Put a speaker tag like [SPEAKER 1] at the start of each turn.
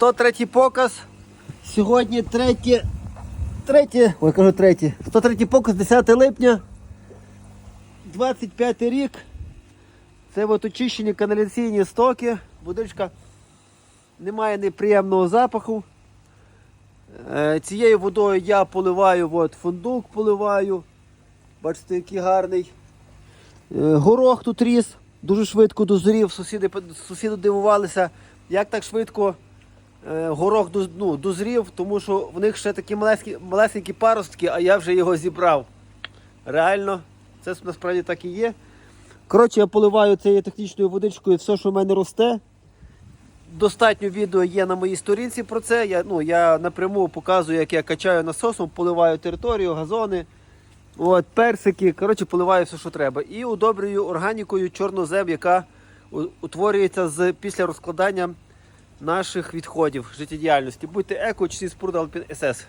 [SPEAKER 1] 103 показ. Сьогодні третє. Третє. Ой, кажу третє. 103 показ, 10 липня. 25 рік. Це от очищені каналізаційні стоки. Водичка немає неприємного запаху. Е, Цією водою я поливаю от, фундук поливаю. Бачите, який гарний. Е, Горох тут ріс, дуже швидко дозрів. Сусіди, сусіди дивувалися, як так швидко горох доз- ну, дозрів, тому що в них ще такі малесенькі, малесенькі паростки, а я вже його зібрав. Реально, це насправді так і є. Коротше, я поливаю цією технічною водичкою все, що в мене росте. Достатньо відео є на моїй сторінці про це. Я, ну, я напряму показую, як я качаю насосом, поливаю територію, газони, от, персики. Коротше, поливаю все, що треба. І удобрюю органікою чорнозем, яка утворюється з, після розкладання наших відходів життєдіяльності. Будьте еко, чи споруда Alpine SS.